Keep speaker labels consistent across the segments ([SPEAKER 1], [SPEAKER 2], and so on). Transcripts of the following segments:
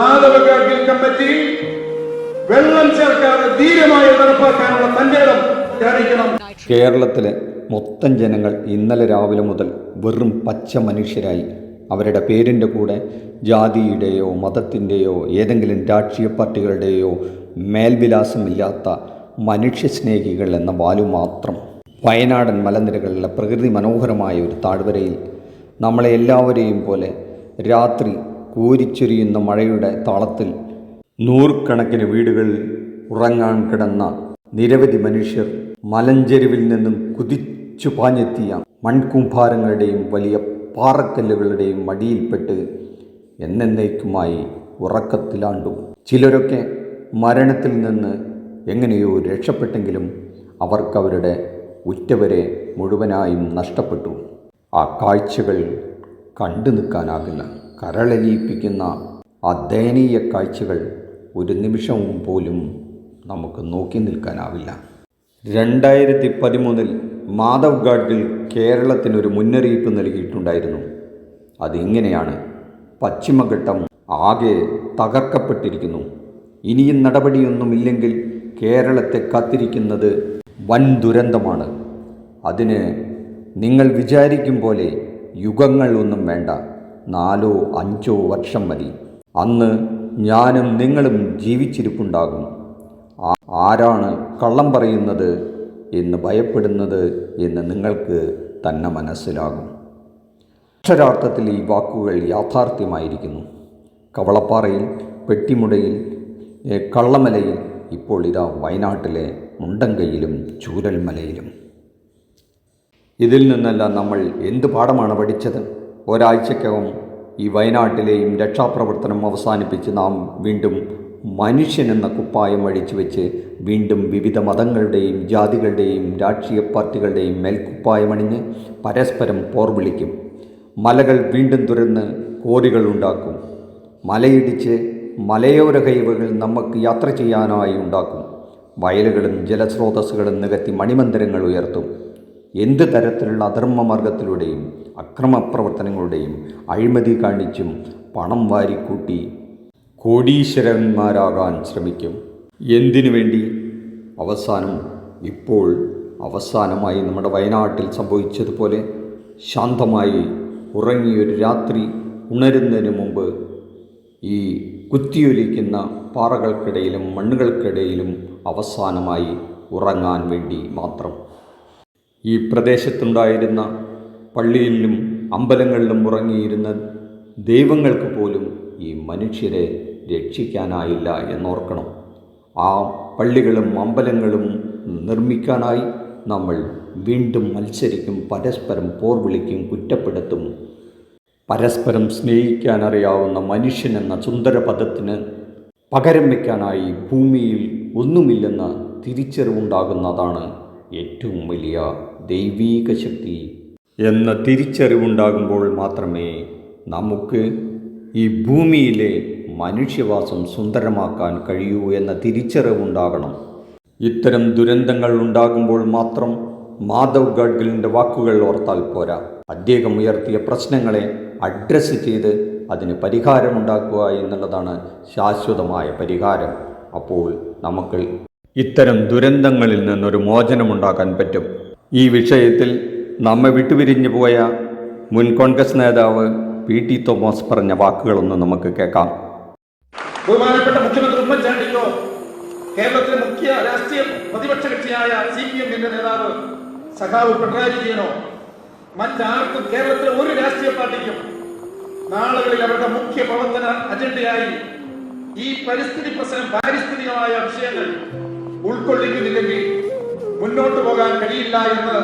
[SPEAKER 1] മാധവഗാഡ്ഗിൽ committee വെള്ളം ചേർക്കാതെ ധീരമായി നടപ്പാക്കാനുള്ള തന്റെ ധ്യാനിക്കണം.
[SPEAKER 2] കേരളത്തിലെ മൊത്തം ജനങ്ങൾ ഇന്നലെ രാവിലെ മുതൽ വെറും പച്ച മനുഷ്യരായി. അവരുടെ പേരിന്റെ കൂടെ ജാതിയുടെയോ മതത്തിന്റെയോ ഏതെങ്കിലും രാഷ്ട്രീയ പാർട്ടികളുടെയോ മേൽവിലാസമില്ലാത്ത മനുഷ്യസ്നേഹികൾ എന്ന വാലു മാത്രം. വയനാടൻ മലനിരകളിലെ പ്രകൃതി മനോഹരമായ ഒരു താഴ്വരയിൽ നമ്മളെ എല്ലാവരെയും പോലെ രാത്രി കോരിച്ചൊരിയുന്ന മഴയുടെ താളത്തിൽ നൂറുകണക്കിന് വീടുകളിൽ ഉറങ്ങാൻ കിടന്ന നിരവധി മനുഷ്യർ മലഞ്ചെരുവിൽ നിന്നും കുതിച്ചു പാഞ്ഞെത്തിയ മൺകൂമ്പാരങ്ങളുടെയും വലിയ പാറക്കല്ലുകളുടെയും മടിയിൽപ്പെട്ട് എന്നേക്കുമായി ഉറക്കത്തിലാണ്ടു. ചിലരൊക്കെ മരണത്തിൽ നിന്ന് എങ്ങനെയോ രക്ഷപ്പെട്ടെങ്കിലും അവർക്കവരുടെ ഉറ്റവരെ മുഴുവനായും നഷ്ടപ്പെട്ടു. ആ കാഴ്ചകൾ കണ്ടു നിൽക്കാനാകില്ല കരളലിയിപ്പിക്കുന്ന ആ ദയനീയ കാഴ്ചകൾ ഒരു നിമിഷവും പോലും നമുക്ക് നോക്കി നിൽക്കാനാവില്ല. രണ്ടായിരത്തി പതിമൂന്നിൽ മാധവ് ഗാഡ്ഗിൽ കേരളത്തിനൊരു മുന്നറിയിപ്പ് നൽകിയിട്ടുണ്ടായിരുന്നു. അതിങ്ങനെയാണ് പശ്ചിമഘട്ടം ആകെ തകർക്കപ്പെട്ടിരിക്കുന്നു. ഇനിയും നടപടിയൊന്നുമില്ലെങ്കിൽ കേരളത്തെ കാത്തിരിക്കുന്നത് വൻ ദുരന്തമാണ്. അതിന് നിങ്ങൾ വിചാരിക്കും പോലെ യുഗങ്ങൾ ഒന്നും വേണ്ട. നാലോ അഞ്ചോ വർഷം മതി. അന്ന് ഞാനും നിങ്ങളും ജീവിച്ചിരിപ്പുണ്ടാകും. ആരാണ് കള്ളം പറയുന്നത് എന്ന് ഭയപ്പെടുന്നത് എന്ന് നിങ്ങൾക്ക് തന്നെ മനസ്സിലാകും. അക്ഷരാർത്ഥത്തിൽ ഈ വാക്കുകൾ യാഥാർത്ഥ്യമായിരിക്കുന്നു. കവളപ്പാറയിൽ പെട്ടിമുടയിൽ കള്ളമലയിൽ ഇപ്പോൾ ഇതാ വയനാട്ടിലെ മുണ്ടങ്കയിലും ചൂരൽമലയിലും. ഇതിൽ നിന്നെല്ലാം നമ്മൾ എന്ത് പാഠമാണ് പഠിച്ചത്? ഒരാഴ്ചക്കകം ഈ വയനാട്ടിലെയും രക്ഷാപ്രവർത്തനം അവസാനിപ്പിച്ച് നാം വീണ്ടും മനുഷ്യനെന്ന കുപ്പായം അഴിച്ചു വെച്ച് വീണ്ടും വിവിധ മതങ്ങളുടെയും ജാതികളുടെയും രാഷ്ട്രീയ പാർട്ടികളുടെയും മേൽക്കുപ്പായമണിഞ്ഞ് പരസ്പരം പോർ വിളിക്കും മലകൾ വീണ്ടും തുരന്ന് കോറികൾ ഉണ്ടാക്കും. മലയിടിച്ച് മലയോര കൈവകൾ നമുക്ക് യാത്ര ചെയ്യാനായി ഉണ്ടാക്കും. വയലുകളും ജലസ്രോതസ്സുകളും നികത്തി മണിമന്ദിരങ്ങൾ ഉയർത്തും. എന്ത് തരത്തിലുള്ള അധർമ്മ മാർഗത്തിലൂടെയും അക്രമപ്രവർത്തനങ്ങളുടെയും അഴിമതി കാണിച്ചും പണം വാരിക്കൂട്ടി കോടീശ്വരന്മാരാകാൻ ശ്രമിക്കും. എന്തിനു വേണ്ടി? അവസാനം ഇപ്പോൾ അവസാനമായി നമ്മുടെ വയനാട്ടിൽ സംഭവിച്ചതുപോലെ ശാന്തമായി ഉറങ്ങിയൊരു രാത്രി ഉണരുന്നതിന് മുമ്പ് ഈ കുത്തിയൊലിക്കുന്ന പാറകൾക്കിടയിലും മണ്ണുകൾക്കിടയിലും അവസാനമായി ഉറങ്ങാൻ വേണ്ടി മാത്രം ഈ പ്രദേശത്തുണ്ടായിരുന്ന പള്ളിയിലും അമ്പലങ്ങളിലും ഉറങ്ങിയിരുന്ന ദൈവങ്ങൾക്ക് പോലും ഈ മനുഷ്യരെ രക്ഷിക്കാനായില്ല എന്നോർക്കണം. ആ പള്ളികളും അമ്പലങ്ങളും നിർമ്മിക്കാനായി നമ്മൾ വീണ്ടും മത്സരിക്കും പരസ്പരം പോർ വിളിക്കും കുറ്റപ്പെടുത്തും. പരസ്പരം സ്നേഹിക്കാനറിയാവുന്ന മനുഷ്യൻ എന്ന സുന്ദര പദത്തിന് പകരം വയ്ക്കാനായി ഭൂമിയിൽ ഒന്നുമില്ലെന്ന തിരിച്ചറിവുണ്ടാകുന്നതാണ് ഏറ്റവും വലിയ ദൈവീക ശക്തി എന്ന തിരിച്ചറിവുണ്ടാകുമ്പോൾ മാത്രമേ നമുക്ക് ഈ ഭൂമിയിലെ മനുഷ്യവാസം സുന്ദരമാക്കാൻ കഴിയൂ എന്ന തിരിച്ചറിവുണ്ടാകണം. ഇത്തരം ദുരന്തങ്ങൾ ഉണ്ടാകുമ്പോൾ മാത്രം മാധവ് ഗഡ്ഗിലിന്റെ വാക്കുകൾ ഓർത്താൽ പോരാ. അദ്ദേഹം ഉയർത്തിയ പ്രശ്നങ്ങളെ അഡ്രസ്സ് ചെയ്ത് അതിന് പരിഹാരമുണ്ടാക്കുക എന്നുള്ളതാണ് ശാശ്വതമായ പരിഹാരം. അപ്പോൾ നമുക്ക് ഇത്തരം ദുരന്തങ്ങളിൽ നിന്നൊരു മോചനമുണ്ടാക്കാൻ പറ്റും. ഈ വിഷയത്തിൽ നമ്മെ വിട്ടുപിരിഞ്ഞു പോയ മുൻ കോൺഗ്രസ് നേതാവ് പി ടി തോമസ് പറഞ്ഞ വാക്കുകളൊന്ന് നമുക്ക് കേൾക്കാം.
[SPEAKER 1] ബഹുമാനപ്പെട്ട മുഖ്യമന്ത്രി ഉമ്മൻചാണ്ടിക്കോ കേരളത്തിലെ മുഖ്യ രാഷ്ട്രീയ പ്രതിപക്ഷ കക്ഷിയായ സി പി എമ്മിന്റെ നേതാവ് സഖാവ് പിണറായി വിജയനോ മറ്റാർക്കും കേരളത്തിലെ ഒരു രാഷ്ട്രീയ പാർട്ടിക്കും നാളുകളിൽ അവരുടെ മുഖ്യ പ്രവർത്തന അജണ്ടയായി ഈ പരിസ്ഥിതി പ്രശ്നം പാരിസ്ഥിതികമായ വിഷയങ്ങൾ ഉൾക്കൊള്ളിക്കുന്നില്ലെങ്കിൽ മുന്നോട്ട് പോകാൻ കഴിയില്ല എന്ന്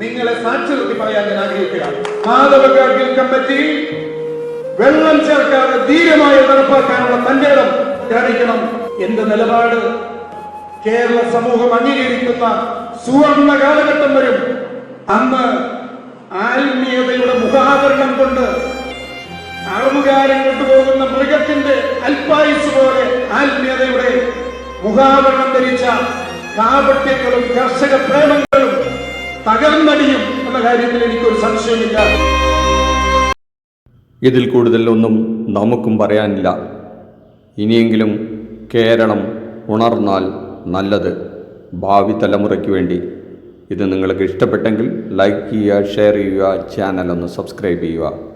[SPEAKER 1] നിങ്ങളെ സാക്ഷി നിർത്തി പറയാൻ ഞാൻ ആഗ്രഹിക്കുകയാണ്. കമ്മിറ്റി വെള്ളം ചേർക്കാതെ ധീരമായി നടപ്പാക്കാനുള്ള തന്റെ ഇടം എന്റെ നിലപാട് കേരള സമൂഹം അംഗീകരിക്കുന്ന സുവർണ കാലഘട്ടം വരും. അന്ന് ആത്മീയതയുടെ മുഖാവരണം കൊണ്ട് അറുമുകാരം കൊണ്ടുപോകുന്ന മൃഗത്തിന്റെ അൽപായുസ് പോലെ ആത്മീയതയുടെ മുഖാവരണം ധരിച്ച കാപട്യങ്ങളും കർഷക പ്രേമങ്ങളും തകർന്നടിയും എന്ന കാര്യത്തിൽ എനിക്കൊരു സംശയമില്ല.
[SPEAKER 2] ഇതിൽ കൂടുതലൊന്നും നമുക്കും പറയാനില്ല. ഇനിയെങ്കിലും കേരളം ഉണർന്നാൽ നല്ലത് ഭാവി തലമുറയ്ക്ക് വേണ്ടി. ഇത് നിങ്ങൾക്ക് ഇഷ്ടപ്പെട്ടെങ്കിൽ ലൈക്ക് ചെയ്യുക ഷെയർ ചെയ്യുക ചാനൽ ഒന്ന് സബ്സ്ക്രൈബ് ചെയ്യുക.